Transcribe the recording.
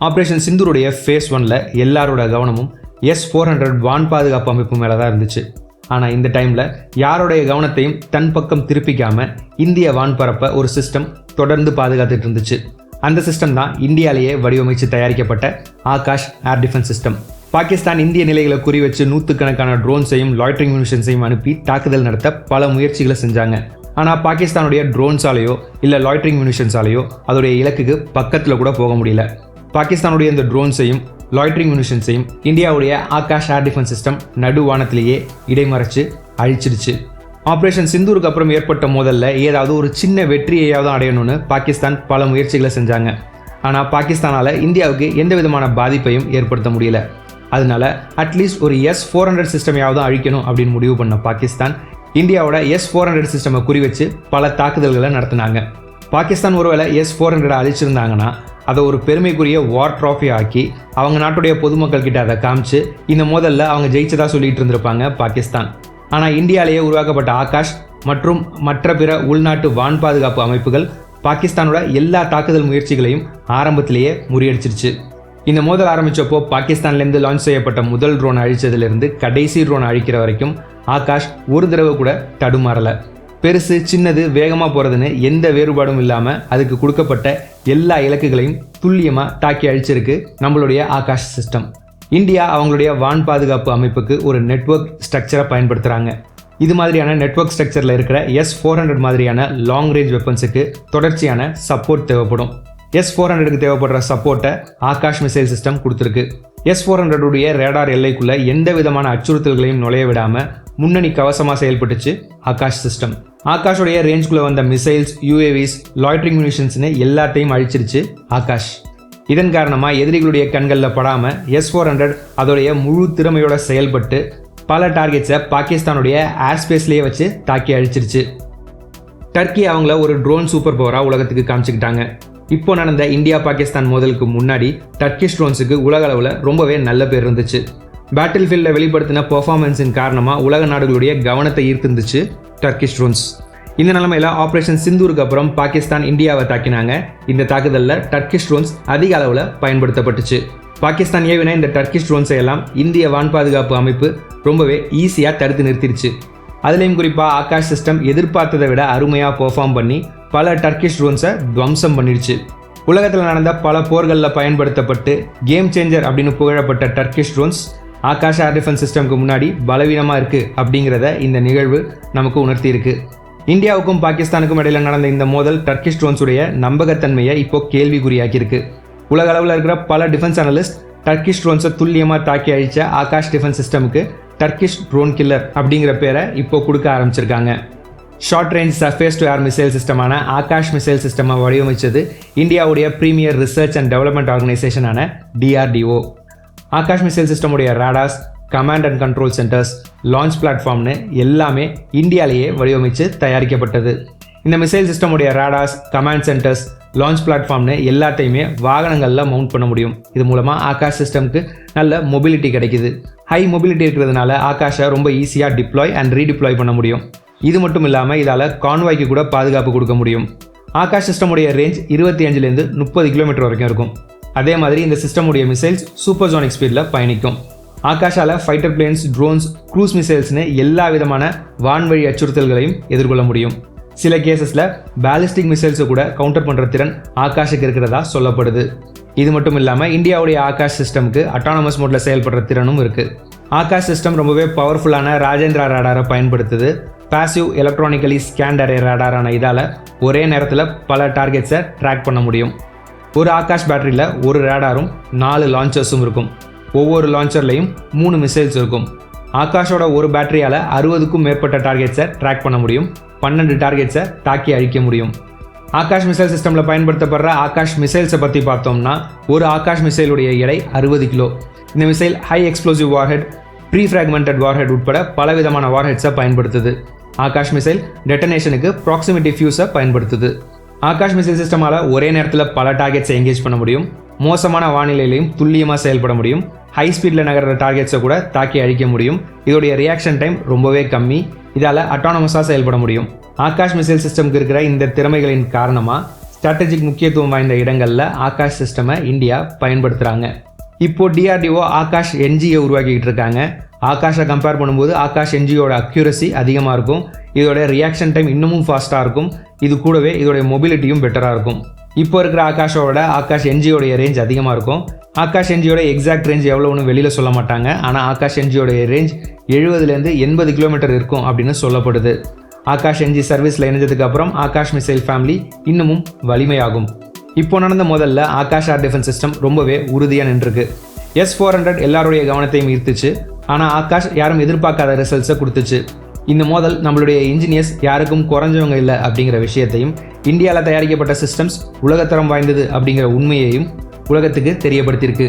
Operation சிந்தூருடைய face ஒன்ல எல்லாரோட கவனமும் எஸ் ஃபோர் ஹண்ட்ரட் வான் பாதுகாப்பு அமைப்பு மேலே தான் இருந்துச்சு. ஆனால் இந்த டைமில் யாருடைய கவனத்தையும் தன் பக்கம் திருப்பிக்காமல் இந்திய வான்பரப்பை ஒரு சிஸ்டம் தொடர்ந்து பாதுகாத்துட்டு இருந்துச்சு. அந்த சிஸ்டம் தான் இந்தியாலேயே வடிவமைச்சு தயாரிக்கப்பட்ட Akash air defence system Pakistan இந்திய நிலைகளை குறி வச்சு நூற்றுக்கணக்கான ட்ரோன்ஸையும் லாய்ட்ரிங் மிஷன்ஸையும் அனுப்பி தாக்குதல் நடத்த பல முயற்சிகளை செஞ்சாங்க. ஆனால் பாகிஸ்தானுடைய ட்ரோன்ஸாலேயோ இல்லை லாய்ட்ரிங் மினிஷன்ஸாலேயோ அதோடைய இலக்குக்கு பக்கத்தில் கூட போக முடியல. பாகிஸ்தானுடைய இந்த ட்ரோன்ஸையும் லாய்ட்ரிங் மினிஷன்ஸையும் இந்தியாவுடைய ஆகாஷ் ஏர் டிஃபென்ஸ் சிஸ்டம் நடுவானத்திலேயே இடைமறைச்சு அழிச்சிடுச்சு. ஆப்ரேஷன் சிந்தூருக்கு அப்புறம் ஏற்பட்ட முதல்ல ஏதாவது ஒரு சின்ன வெற்றியையாவது அடையணும்னு பாகிஸ்தான் பல முயற்சிகளை செஞ்சாங்க. ஆனால் பாகிஸ்தானால் இந்தியாவுக்கு எந்த விதமான பாதிப்பையும் ஏற்படுத்த முடியல. அதனால அட்லீஸ்ட் ஒரு எஸ் ஃபோர் ஹண்ட்ரட் சிஸ்டமையாவது அழிக்கணும் அப்படின்னு முடிவு பண்ண பாகிஸ்தான் இந்தியாவோட எஸ் ஃபோர் ஹண்ட்ரட் சிஸ்டமை குறி வச்சு பல தாக்குதல்களை நடத்தினாங்க. பாகிஸ்தான் ஒருவேளை எஸ் ஃபோர் ஹண்ட்ரட் அழிச்சிருந்தாங்கன்னா அதை ஒரு பெருமைக்குரிய வார் ட்ராஃபி ஆக்கி அவங்க நாட்டுடைய பொதுமக்கள் கிட்ட அதை காமிச்சு இந்த மோதலில் அவங்க ஜெயிச்சதா சொல்லிட்டு இருந்திருப்பாங்க பாகிஸ்தான். ஆனால் இந்தியாவிலேயே உருவாக்கப்பட்ட ஆகாஷ் மற்றும் மற்ற பிற உள்நாட்டு வான் பாதுகாப்பு அமைப்புகள் பாகிஸ்தானோட எல்லா தாக்குதல் முயற்சிகளையும் ஆரம்பத்திலேயே முறியடிச்சிருச்சு. இந்த மோதல் ஆரம்பிச்சப்போ பாகிஸ்தான்லேருந்து லான்ச் செய்யப்பட்ட முதல் ட்ரோன் அழிச்சதுலேருந்து கடைசி ட்ரோன் அழிக்கிற வரைக்கும் ஆகாஷ் ஒரு தடவை கூட தடுமாறலை. பெருசு சின்னது வேகமாக போகிறதுன்னு எந்த வேறுபாடும் இல்லாமல் அதுக்கு கொடுக்கப்பட்ட எல்லா இலக்குகளையும் துல்லியமாக தாக்கி அழிச்சிருக்கு நம்மளுடைய ஆகாஷ் சிஸ்டம் இந்தியா அவங்களுடைய வான் பாதுகாப்பு அமைப்புக்கு ஒரு நெட்வொர்க் ஸ்ட்ரக்சரை பயன்படுத்துகிறாங்க இது மாதிரியான நெட்வொர்க் ஸ்ட்ரக்சரில் இருக்கிற எஸ் ஃபோர் ஹண்ட்ரட் மாதிரியான லாங் ரேஞ்ச் வெப்பன்ஸுக்கு தொடர்ச்சியான சப்போர்ட் தேவைப்படும். எஸ் ஃபோர் ஹண்ட்ரடுக்கு தேவைப்படுற சப்போர்ட்டை ஆகாஷ் மிசைல் சிஸ்டம் கொடுத்துருக்கு. எஸ் ஃபோர் ஹண்ட்ரடுடைய ரேடார் எல்லைக்குள்ளே எந்த விதமான அச்சுறுத்தல்களையும் நுழைய விடாமல் முன்னணி கவசமாக செயல்பட்டுச்சு ஆகாஷ் சிஸ்டம் ஆகாஷோடைய ரேஞ்சுக்குள்ள வந்த மிசைல்ஸ் யூஏவிஸ் லாய்ட்ரிங் மியூனிஷன்ஸ்னு எல்லாத்தையும் அழிச்சிருச்சு ஆகாஷ். இதன் காரணமாக எதிரிகளுடைய கண்களில் படாமல் எஸ் ஃபோர் ஹண்ட்ரட் அதோடைய முழு திறமையோட செயல்பட்டு பல டார்கெட்ஸை பாகிஸ்தானுடைய ஏர் ஸ்பேஸ்லேயே வச்சு தாக்கி அழிச்சிருச்சு. டர்க்கி அவங்கள ஒரு ட்ரோன் சூப்பர் பவராக உலகத்துக்கு காமிச்சிக்கிட்டாங்க. இப்போ நடந்த இந்தியா பாகிஸ்தான் மோதலுக்கு முன்னாடி டர்க்கிஷ் ட்ரோன்ஸுக்கு உலக அளவில் ரொம்பவே நல்ல பேர் இருந்துச்சு. பேட்டில் ஃபீல்டில் வெளிப்படுத்தின பெர்ஃபார்மன்ஸின் காரணமாக உலக நாடுகளுடைய கவனத்தை ஈர்த்திருந்துச்சு டர்க்கிஷ் ட்ரோன்ஸ் இந்த நிலைமையில் ஆப்ரேஷன் சிந்தூருக்கு அப்புறம் பாகிஸ்தான் இந்தியாவை தாக்கினாங்க. இந்த தாக்குதலில் டர்க்கிஷ் ட்ரோன்ஸ் அதிக அளவில் பயன்படுத்தப்பட்டுச்சு. பாகிஸ்தான் ஏவினா இந்த டர்க்கிஷ் ட்ரோன்ஸை எல்லாம் இந்திய வான் பாதுகாப்பு அமைப்பு ரொம்பவே ஈஸியாக தடுத்து நிறுத்திடுச்சு அதுலேயும் குறிப்பாக ஆகாஷ் சிஸ்டம் எதிர்பார்த்ததை விட அருமையாக பெர்ஃபார்ம் பண்ணி பல டர்க்கிஷ் ட்ரோன்ஸை துவம்சம் பண்ணிடுச்சு. உலகத்தில் நடந்த பல போர்களில் பயன்படுத்தப்பட்டு கேம் சேஞ்சர் அப்படின்னு புகழப்பட்ட Turkish drones Akash air defence சிஸ்டம்க்கு முன்னாடி பலவீனமாக இருக்குது அப்படிங்கிறத இந்த நிகழ்வு நமக்கு உணர்த்தியிருக்கு. இந்தியாவுக்கும் பாகிஸ்தானுக்கும் இடையில் நடந்த இந்த மோதல் டர்க்கிஷ் ட்ரோன்ஸுடைய நம்பகத்தன்மையை இப்போ கேள்விக்குறியாக்கியிருக்கு. உலக அளவில் இருக்கிற பல டிஃபென்ஸ் அனலிஸ்ட் டர்க்கிஷ் ட்ரோன்ஸை துல்லியமாக தாக்கி அழிச்ச ஆகாஷ் டிஃபென்ஸ் சிஸ்டமுக்கு டர்க்கிஷ் ட்ரோன் கில்லர் அப்படிங்கிற பேரை இப்போ கொடுக்க ஆரம்பிச்சிருக்காங்க. Short range surface to air missile சிஸ்டமான Akash missile சிஸ்டமாக வடிவமைச்சது இந்தியாவுடைய ப்ரீமியர் ரிசர்ச் அண்ட் டெவலப்மெண்ட் ஆர்கனைசேஷனான DRDO Akash missile சிஸ்டமுடைய radars command and control centres launch பிளாட்ஃபார்ம்னு எல்லாமே இந்தியாவிலேயே வடிவமைத்து தயாரிக்கப்பட்டது. இந்த மிசைல் சிஸ்டமுடைய ராடாஸ் கமாண்ட் சென்டர்ஸ் லான்ச் பிளாட்ஃபார்ம்னு எல்லாத்தையுமே வாகனங்களில் மவுண்ட் பண்ண முடியும். இது மூலமாக ஆகாஷ் சிஸ்டம்க்கு நல்ல மொபிலிட்டி கிடைக்குது. ஹை மொபிலிட்டி இருக்கிறதுனால ஆகாஷை ரொம்ப ஈஸியாக டிப்ளாய் அண்ட் ரீடிப்ளாய் பண்ண முடியும். இது மட்டும் இல்லாமல் இதால் கான்வாய்க்கு கூட பாதுகாப்பு கொடுக்க முடியும். ஆகாஷ் சிஸ்டமுடைய ரேஞ்ச் இருபத்தி அஞ்சுலேருந்து முப்பது கிலோமீட்டர் வரைக்கும் இருக்கும். அதே மாதிரி இந்த சிஸ்டமுடைய மிசைல்ஸ் சூப்பர்சோனிக் ஸ்பீடில் பயணிக்கும். ஆகாஷால ஃபைட்டர் பிளேன்ஸ் ட்ரோன்ஸ் க்ரூஸ் மிசைல்ஸ்னு எல்லா விதமான வான்வழி அச்சுறுத்தல்களையும் எதிர்கொள்ள முடியும். சில கேசஸில் பேலிஸ்டிக் மிசைல்ஸை கூட கவுண்டர் பண்ணுற திறன் ஆகாஷுக்கு இருக்கிறதா சொல்லப்படுது. இது மட்டும் இல்லாமல் இந்தியாவுடைய ஆகாஷ் சிஸ்டமுக்கு அட்டானமஸ் மோட்டில் செயல்படுற திறனும் இருக்குது ஆகாஷ் சிஸ்டம் ரொம்பவே பவர்ஃபுல்லான ராஜேந்திரா ரேடாரை பயன்படுத்துது. பாசிவ் எலக்ட்ரானிக்கலி ஸ்கேண்ட் அரே ரேடாரான இதால் ஒரே நேரத்தில் பல டார்கெட்ஸை ட்ராக் பண்ண முடியும். ஒரு ஆகாஷ் பேட்டரியில் ஒரு ரேடாரும் நாலு லான்ச்சர்ஸும் இருக்கும். ஒவ்வொரு லான்ச்சர்லையும் மூணு மிசைல்ஸ் இருக்கும். ஆகாஷோட ஒரு பேட்டரியால் அறுபதுக்கும் மேற்பட்ட டார்கெட்ஸை ட்ராக் பண்ண முடியும். பன்னெண்டு டார்கெட்ஸை தாக்கி அழிக்க முடியும். ஆகாஷ் மிசைல் சிஸ்டமில் பயன்படுத்தப்படுற ஆகாஷ் மிசைல்ஸை பற்றி பார்த்தோம்னா ஒரு ஆகாஷ் மிசைலுடைய எடை அறுபது கிலோ. இந்த missile high explosive warhead pre fragmented warhead உட்பட பலவிதமான வார்ஹெட்ஸை பயன்படுத்துது. ஆகாஷ் மிசைல் டெட்டனேஷனுக்கு ப்ராக்சிமிட்டி ஃபியூஸை பயன்படுத்துது. ஆகாஷ் மிசைல் சிஸ்டமால் ஒரே நேரத்தில் பல டார்கெட்ஸை எங்கேஜ் பண்ண முடியும். மோசமான வானிலையிலையும் துல்லியமாக செயல்பட முடியும். ஹை ஸ்பீடில் நகர்ற டார்கெட்ஸை கூட தாக்கி அழிக்க முடியும். இதோடைய ரியாக்ஷன் டைம் ரொம்பவே கம்மி. இதால் அட்டானமஸாக செயல்பட முடியும். ஆகாஷ் மிசைல் சிஸ்டம்க்கு இருக்கிற இந்த திறமைகளின் காரணமாக ஸ்ட்ராட்டஜிக் முக்கியத்துவம் வாய்ந்த இடங்களில் ஆகாஷ் சிஸ்டமை இந்தியா பயன்படுத்துகிறாங்க இப்போது டிஆர்டிஓ ஆகாஷ் என்ஜிஏ உருவாக்கிக்கிட்டு இருக்காங்க. ஆகாஷை கம்பேர் பண்ணும்போது ஆகாஷ் என்ஜியோட அக்யூரசி அதிகமாக இருக்கும். இதோட ரியாக்ஷன் டைம் இன்னமும் ஃபாஸ்ட்டாக இருக்கும். இது கூடவே இதோடைய மொபிலிட்டியும் பெட்டராக இருக்கும். இப்போ இருக்கிற ஆகாஷோட ஆகாஷ் என்ஜியோடைய ரேஞ்ச் அதிகமாக இருக்கும். ஆகாஷ் என்ஜியோட எக்ஸாக்ட் ரேஞ்ச் எவ்வளோன்னு வெளியில் சொல்ல மாட்டாங்க. ஆனால் ஆகாஷ் என்ஜியோடைய ரேஞ்ச் எழுபதுலேருந்து எண்பது கிலோமீட்டர் இருக்கும் அப்படின்னு சொல்லப்படுது. ஆகாஷ் என்ஜி சர்வீஸில் இணைஞ்சதுக்கப்புறம் ஆகாஷ் மிசைல் ஃபேமிலி இன்னமும் வலிமையாகும். இப்போ நடந்த முதல்ல ஆகாஷ் ஆர் டிஃபென்ஸ் சிஸ்டம் ரொம்பவே உறுதியாக நின்றுருக்கு. எஸ் ஃபோர் ஹண்ட்ரட் எல்லாருடைய கவனத்தையும் ஈர்த்துச்சு. ஆனால் ஆகாஷ் யாரும் எதிர்பார்க்காத ரிசல்ட்ஸை கொடுத்துச்சு. இந்த மோதல் நம்மளுடைய இன்ஜினியர்ஸ் யாருக்கும் குறைஞ்சவங்க இல்லை அப்படிங்கிற விஷயத்தையும் இந்தியாவில் தயாரிக்கப்பட்ட சிஸ்டம்ஸ் உலகத்தரம் வாய்ந்தது அப்படிங்கிற உண்மையையும் உலகத்துக்கு தெரியப்படுத்தியிருக்கு.